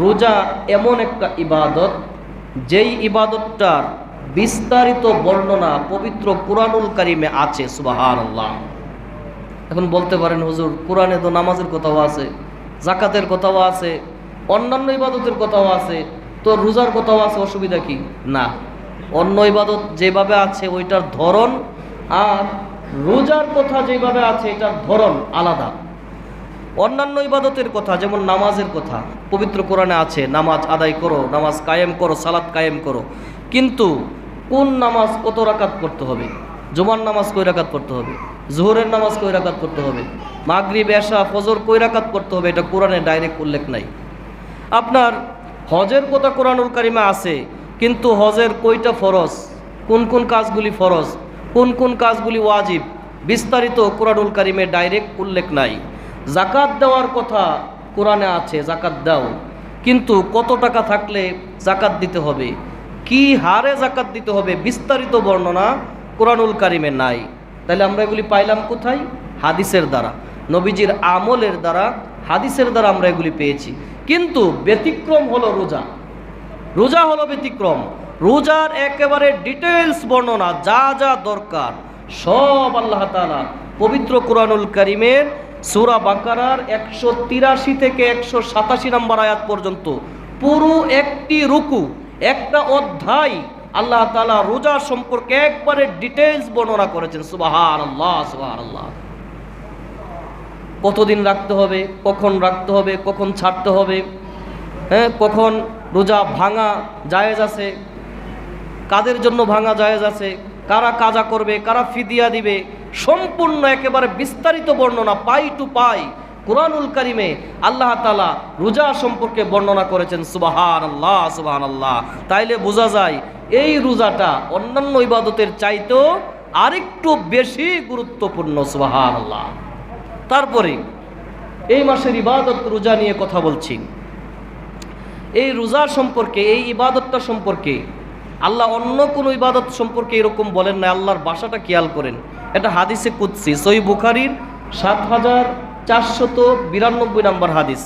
রোজা এমন একটা ইবাদত, যেই ইবাদতটার বিস্তারিত বর্ণনা পবিত্র কুরআনুল কারিমে আছে সুবাহান আল্লাহ এখন বলতে পারেন, হুজুর, কোরআনে তো নামাজের কথাও আছে জাকাতের কথাও আছে, অন্যান্য ইবাদতের কথাও আছে, তো রোজার কথাও আছে, অসুবিধা কি? না। অন্য ইবাদত যেভাবে আছে, ওইটার ধরন আর রোজার কথা যেভাবে আছে, এটার ধরন আলাদা। অন্যান্য ইবাদতের কথা, যেমন নামাজের কথা, পবিত্র কোরআনে আছে, নামাজ আদায় করো, নামাজ কায়েম করো, সালাত কায়েম করো। কিন্তু কোন নামাজ কত রাকাত পড়তে হবে? জুমার নামাজ কই রাকাত পড়তে হবে? জোহরের নামাজ কই রাকাত পড়তে হবে? মাগরিব, এশা, ফজর কই রাকাত পড়তে হবে? এটা কোরআনে ডাইরেক্ট উল্লেখ নাই। আপনার হজের কথা কোরআনুল কারিমা আছে, কিন্তু হজের কইটা ফরজ? কোন কোন কাজগুলি ফরজ? কোন কোন কাজগুলি ওয়াজিব? বিস্তারিত কোরআনুল কারিমে ডাইরেক্ট উল্লেখ নাই। জাকাত দেওয়ার কথা কোরআনে আছে জাকাত দাও। কিন্তু কত টাকা থাকলে জাকাত দিতে হবে? কি হারে জাকাত দিতে হবে? বিস্তারিত বর্ণনা কোরআনুল কারিমে নাই। তাহলে আমরা এগুলি পাইলাম কোথায়? হাদিসের দ্বারা। নবীজির আমলের দ্বারা, হাদিসের দ্বারা আমরা এগুলি পেয়েছি। কিন্তু ব্যতিক্রম হলো রোজা। রোজা হলো ব্যতিক্রম। রোজার একেবারে ডিটেলস বর্ণনা, যা যা দরকার, সব আল্লাহ তাআলা পবিত্র কোরআনুল করিমের সূরা বাকারার একশো তিরাশি থেকে একশো সাতাশি নম্বর আয়াত পর্যন্ত। পুরো একটি রুকু, একটা অধ্যায় আল্লাহ তালা রোজা সম্পর্কে একবারে ডিটেলস বর্ণনা করেছেন। সুবাহান আল্লাহ সুবাহান আল্লাহ কতদিন রাখতে হবে, কখন রাখতে হবে, কখন ছাড়তে হবে হ্যাঁ কখন রোজা ভাঙা জায়েজ আছে, কাদের জন্য ভাঙা জায়েজ আছে, কারা কাজা করবে, কারা ফিদিয়া দিবে সম্পূর্ণ একেবারে বিস্তারিত বর্ণনা, পাই টু পাই, কোরআনুল কারিমে আল্লাহ তালা রোজা সম্পর্কে বর্ণনা করেছেন সুবাহান আল্লাহ সুবাহান আল্লাহ তাইলে বোঝা যায়, এই রোজাটা অন্যান্য ইবাদতের চাইতেও আরেকটু বেশি গুরুত্বপূর্ণ সুবাহান আল্লাহ তারপরে, এই মাসের ইবাদত রোজা নিয়ে কথা বলছি। এই রোজা সম্পর্কে, এই ইবাদতটা সম্পর্কে আল্লাহ অন্য কোনো ইবাদত সম্পর্কে এরকম বলেন না, আল্লাহর বাসাটা খেয়াল করেন। এটা হাদিসে কুৎসি সই বুখারির সাত হাজার চারশত বিরানব্বই নম্বর হাদিস।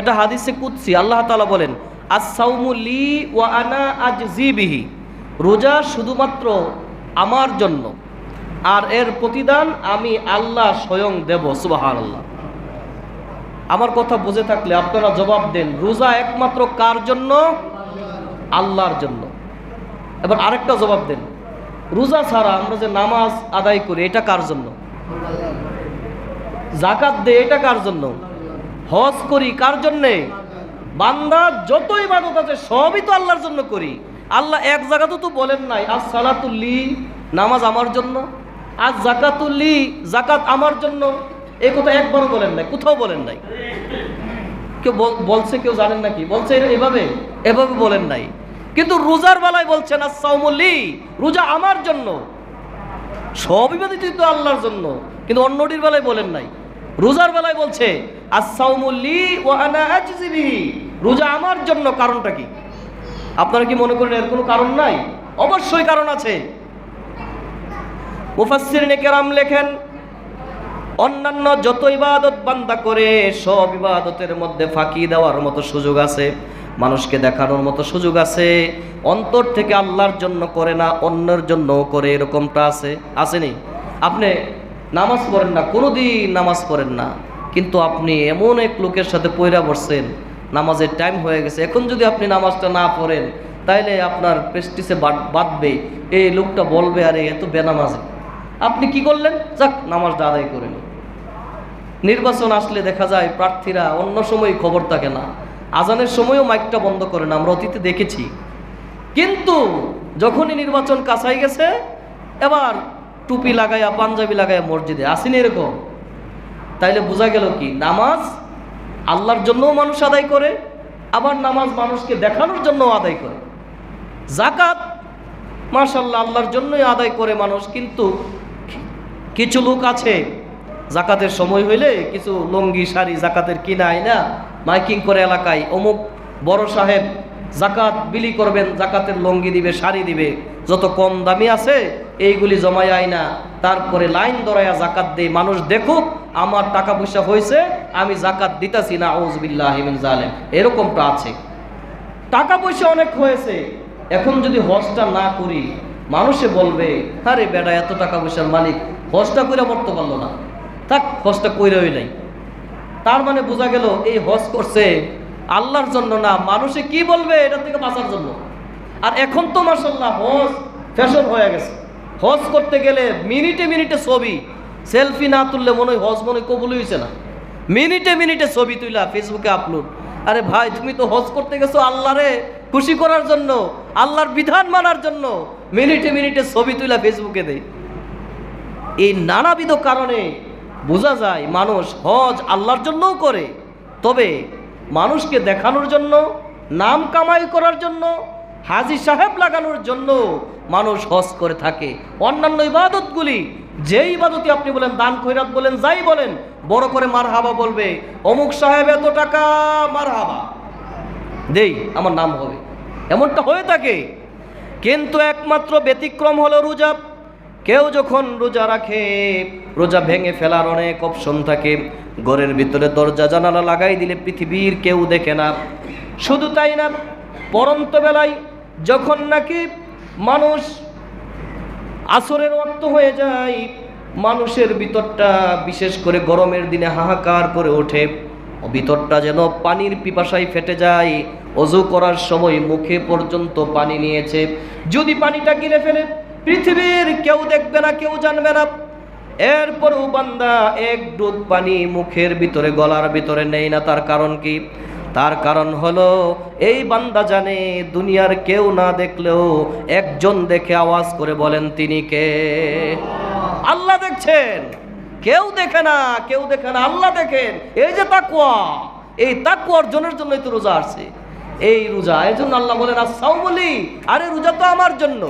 এটা হাদিসে কুৎসি আল্লাহ তালা বলেন আসাউমু লি ওয়া আনা আজ জিবিহি রোজা শুধুমাত্র আমার জন্য, আর এর প্রতিদান আমি আল্লাহ স্বয়ং দেব সুবাহান আল্লাহ আমার কথা বুঝে থাকলে আপনারা জবাব দেন, রোজা একমাত্র কার জন্য? আল্লাহর জন্য। এবার আরেকটা জবাব দেন। রোজা ছাড়া আমরা যে নামাজ আদায় করি, এটা কার জন্য? জাকাত দে এটা কার জন্য? হজ করি কার জন্যে? বান্দা যত ইবাদত আছে, সবই তো আল্লাহর জন্য করি। আল্লাহ এক জায়গাতে তো বলেন নাই, আজ সালাতুল্লি নামাজ আমার জন্য। আজ জাকাতুল্লি জাকাত আমার জন্য। এই কথা একবারও বলেন নাই, কোথাও বলেন নাই। কেউ বল- বলছে, কেউ জানেন নাকি? বলছে এভাবে এভাবে বলেন নাই। কিন্তু রোজার বেলায় বলছেন আসাউমলি রোজা আমার জন্য। সব ইবাদতই তো আল্লাহর জন্য। কিন্তু অন্যটির বেলায় বলেন নাই। রোজার বেলায় বলছে আজজিবিহি রোজা আমার জন্য কারণটা কি? আপনারা কি মনে করেন এর কোনো কারণ নাই? অবশ্যই কারণ আছে। মুফাসসির কেরাম লেখেন, অন্যান্য যত ইবাদত বান্দা করে, সব ইবাদতের মধ্যে ফাঁকি দেওয়ার মতো সুযোগ আছে। মানুষকে দেখানোর মতো সুযোগ আছে। অন্তর থেকে আল্লাহর জন্য করে না, অন্যের জন্যও করে, এরকমটা আছে? আসেনি? আপনি নামাজ পড়েন না, কোনোদিন নামাজ পড়েন না। কিন্তু আপনি এমন এক লোকের সাথে পয়রা বসছেন, নামাজের টাইম হয়ে গেছে। এখন যদি আপনি নামাজটা না পড়েন, তাইলে আপনার প্রেস্টিসে বাঁধবে এই লোকটা বলবে, আরে, এত বেনামাজি। আপনি কি করলেন? যাক, নামাজটা আদায় করেন নির্বাচন আসলে দেখা যায়, প্রার্থীরা অন্য সময় খবর থাকে না। আজানের সময়ও মাইকটা বন্ধ করে না, আমরা অতীতে দেখেছি। কিন্তু যখনই নির্বাচন কাছাই গেছে, এবার টুপি লাগাইয়া পাঞ্জাবি লাগাইয়া মসজিদে। আসেনি এরকম। তাইলে বোঝা গেল কি, নামাজ আল্লাহর জন্যও মানুষ আদায় করে, আবার নামাজ মানুষকে দেখানোর জন্য আদায় করে। জাকাত মার্শাল্লাহ আল্লাহর জন্যই আদায় করে মানুষ, কিন্তু কিছু লোক আছে জাকাতের সময় হইলে কিছু লঙ্গি, শাড়ি জাকাতের কিনা না মাইকিং করে এলাকায় অমুক বড় সাহেব জাকাত বিলি করবেন, জাকাতের লঙ্গি দিবে, শাড়ি দিবে, যত কম দামি আছে এইগুলি জমাই আয় না। তারপরে লাইন ধরাইয়া জাকাত দেয় মানুষ দেখুক আমার টাকা পয়সা হয়েছে, আমি জাকাত দিতেছি না আউজবিল্লাহ জালেম এরকমটা আছে। টাকা পয়সা অনেক হয়েছে। এখন যদি হজটা না করি, মানুষে বলবে, আরে বেটা, এত টাকা পয়সার মালিক, হজটা কইরা মরতে পারল না। থাক, হজটা কইরাই নাই। তার মানে বোঝা গেল এই হজ করছে আল্লাহর জন্য না। মানুষে কি বলবে এটা থেকে বাঁচার জন্য? আর এখন তো মার্শাল্লাহ হজ ফ্যাশন হয়ে গেছে। হজ করতে গেলে মিনিটে মিনিটে ছবি, সেলফি না তুললে মনে হয় হজ মনে কবুল হয়েছে না। মিনিটে মিনিটে ছবি তুইলা, ফেসবুকে আপলোড। আরে ভাই, তুমি তো হজ করতে গেছো আল্লাহরে খুশি করার জন্য, আল্লাহর বিধান মানার জন্য। মিনিটে মিনিটে ছবি তুইলা ফেসবুকে দেয় এই নানাবিধ কারণে বোঝা যায় মানুষ হজ আল্লাহর জন্যও করে। তবে মানুষকে দেখানোর জন্য, নাম কামাই করার জন্য, হাজি সাহেব লাগানোর জন্য মানুষ হজ করে থাকে। অন্যান্য ইবাদতগুলি যে ইবাদতি আপনি বলেন, দান, খৈরাত বলেন, যাই বলেন, বড় করে মার হাবা বলবে, অমুক সাহেব এত টাকা মার হাবা দেই, আমার নাম হবে। এমনটা হয়ে থাকে। কিন্তু একমাত্র ব্যতিক্রম হলো রোজা। কেউ যখন রোজা রাখে, রোজা ভেঙে ফেলার অনেক অপশন থাকে। ঘরের ভিতরে দরজা, জানালা লাগাই দিলে পৃথিবীর কেউ দেখে না। শুধু তাই না, পরন্ত বেলায় যখন নাকি মানুষ আসরের অর্থ হয়ে যায়, মানুষের ভিতরটা বিশেষ করে গরমের দিনে হাহাকার করে ওঠে। ভিতরটা যেন পানির পিপাসায় ফেটে যায়। অজু করার সময় মুখে পর্যন্ত পানি নিয়েছে। যদি পানিটা গিলে ফেলে পৃথিবীর কেউ দেখবে না, কেউ জানবে না। এরপরও বান্দা এক ডুব পানি মুখের ভিতরে, গলার ভিতরে নেই না। তার কারণ কি? তার কারণ হলো, এই বান্দা জানে, দুনিয়ার কেউ না দেখলেও একজন দেখে আওয়াজ করে বলেন, তিনি কে? আল্লাহ দেখছেন। কেউ দেখে না, কেউ দেখে না। আল্লাহ দেখেন। এই যে তাকুয়া এই তাকুয়া অর্জনের জন্যই তো রোজা আসছে। এই রোজা এই জন্য আল্লাহ বলেন আসাও বলি আরে রোজা তো আমার জন্য।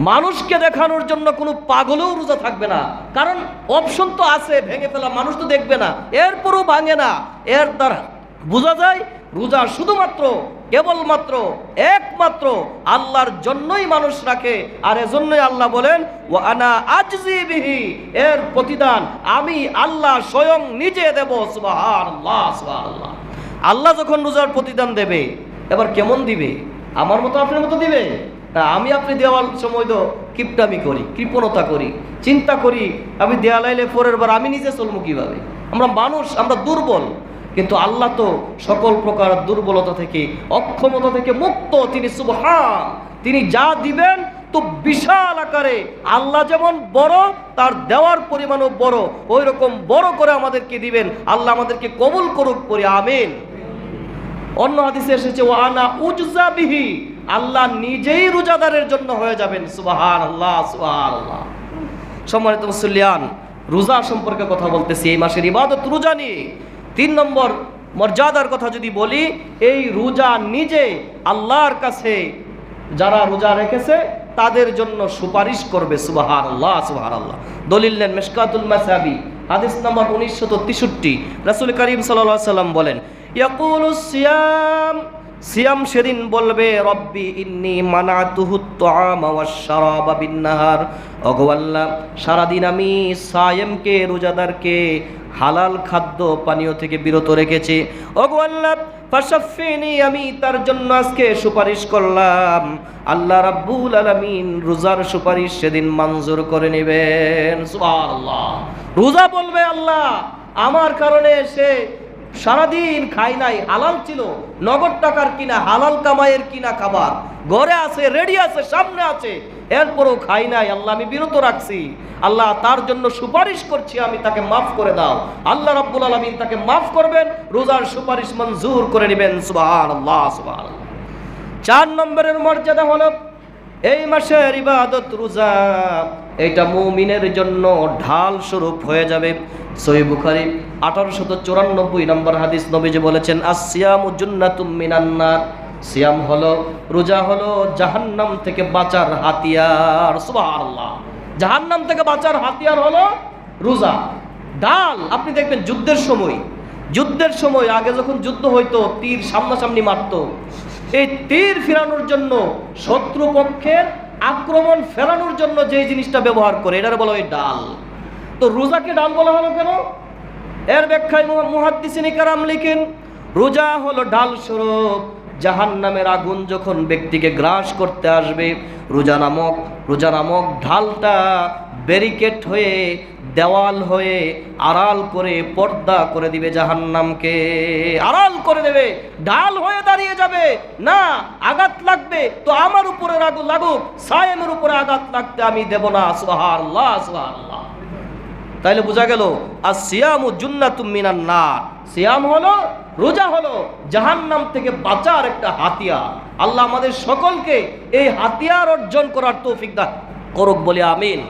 মানুষকে দেখানোর জন্য কোনো পাগলেও রোজা থাকবে না। কারণ অপশন তো আছে, ভেঙে ফেলা, মানুষ তো দেখবে না। এরপরও ভাঙে না। এর দ্বারা বোঝা যায়, রোজা শুধুমাত্র, কেবলমাত্র, একমাত্র আল্লাহর জন্যই মানুষ রাখে। আর এজন্যই আল্লাহ বলেন ও আনা আজজি বিহি এর প্রতিদান আমি আল্লাহ স্বয়ং নিজে দেব, সুবহানাল্লাহ সুবহানাল্লাহ। আল্লাহ যখন রোজার প্রতিদান দেবে, এবার কেমন দিবে? আমার মতো আপনার মতো দিবে? আমি আপনি দেওয়ার সময় তো কিপটামি করি, কৃপণতা করি, চিন্তা করি আমি দেয়ালাইলে পরের বার আমি নিজে চলবো কীভাবে? আমরা মানুষ, আমরা দুর্বল, কিন্তু আল্লাহ তো সকল প্রকার দুর্বলতা থেকে, অক্ষমতা থেকে মুক্ত, তিনি সুবহান, তিনি যা দিবেন তো বিশাল আকারে। আল্লাহ যেমন বড়, তার দেওয়ার পরিমাণও বড় ওই রকম বড় করে আমাদেরকে দিবেন, আল্লাহ আমাদেরকে কবুল করুক করে আমিন। অন্য হাদিসে এসেছে ও আনা উজজা বিহি আল্লাহ নিজেই রোজাদারের জন্য হয়ে যাবেন। সুবাহান আল্লাহ সুবাহান আল্লাহ সম্মানিত মুসল্লিয়ান, রোজা সম্পর্কে কথা বলতেছি। এই মাসের ইবাদত রোজা নিয়ে। তিন নম্বর মর্যাদার কথা যদি বলি, এই রোজা নিজে আল্লাহর কাছে যারা রোজা রেখেছে, তাদের জন্য সুপারিশ করবে। সুবাহার আল্লাহ সুবাহার আল্লাহ দলিল নেন মেশকাতুল মাসাবি হাদিস নম্বর উনিশশত তেষট্টি। রাসুল করিম সাল্লাম বলেন ইয়াকুলু সিয়াম সিয়াম সেদিন বলবে, রব্বি ইন্নি তুআমা ওয়াশ শারাবা সারাদিন আমি সায়েমকে, রোজাদারকে হালাল খাদ্য পানীয় থেকে বিরত রেখেছি। অগোয়াল্লাহ ফাশাফিনি আমি তার জন্য আজকে সুপারিশ করলাম। আল্লাহ রাব্বুল আলামিন রোজার সুপারিশ সেদিন মঞ্জুর করে নেবেন। রোজা বলবে আল্লাহ, আমার কারণে সে সারাদিন খাই নাই, হালাল ছিল। নগদ টাকার কিনা, হালাল কামাইয়ের কিনা খাবার। ঘরে আছে রেডি আছে, সামনে আছে। এরপরও খাই নাই, আল্লাহ আমি বিরত রাখছি। আল্লাহ তার জন্য সুপারিশ করছি, আমি তাকে মাফ করে দাও। আল্লাহ রাব্বুল আলামিন তাকে মাফ করবেন, রোজার সুপারিশ মঞ্জুর করে নেবেন, সুবহানাল্লাহ সুবহানাল্লাহ। চার নম্বরের মর্যাদা হলো এই মাসের ইবাদত, রোজা এটা মুমিনের জন্য ঢাল স্বরূপ হয়ে যাবে। সহি বুখারি, আঠারোশত চুরানব্বই নম্বর হাদিস নবীজি বলেছেন আসিয়াম উজুন্নাতুম মিনান্নার। সিয়াম হলো, রোজা হলো জাহান্নাম থেকে বাঁচার হাতিয়ার। সুবহানাল্লাহ। জাহান্নাম থেকে বাঁচার হাতিয়ার হলো রোজা। ডাল আপনি দেখবেন যুদ্ধের সময় যুদ্ধের সময় আগে যখন যুদ্ধ হইতো, তীর সামনাসামনি মারত। এই তীর ফেরানোর জন্য শত্রুপক্ষের আক্রমণ ফেরানোর জন্য যে জিনিসটা ব্যবহার করে, এটার বলা হয় ডাল। তো রোজাকে ডাল বলা হলো কেন? এর ব্যাখ্যায় মুহাদ্দিসিনী কারাম লিখেন, রোজা হলো ঢাল স্বরূপ জাহান নামের আগুন যখন ব্যক্তিকে গ্রাস করতে আসবে, রোজা নামক রোজা নামক ঢালটা ব্যারিকেড হয়ে, দেওয়াল হয়ে, আড়াল করে, পর্দা করে দিবে জাহান্নামকে। আড়াল করে দেবে ঢাল হয়ে দাঁড়িয়ে যাবে। না, আঘাত লাগবে, তো আমার উপরে রাগু লাগুক, সায়েমের উপরে আঘাত লাগতে আমি দেব না, সুবহানাল্লাহ সুবহানাল্লাহ। তাইলে বোঝা গেল আর সিয়ামু জুন্নাতুম মিনান না সিয়াম হলো, রোজা হলো, জাহান্নাম থেকে বাঁচার একটা হাতিয়ার। আল্লাহ আমাদের সকলকে এই হাতিয়ার অর্জন করার তৌফিক দান করুক বলে আমিন।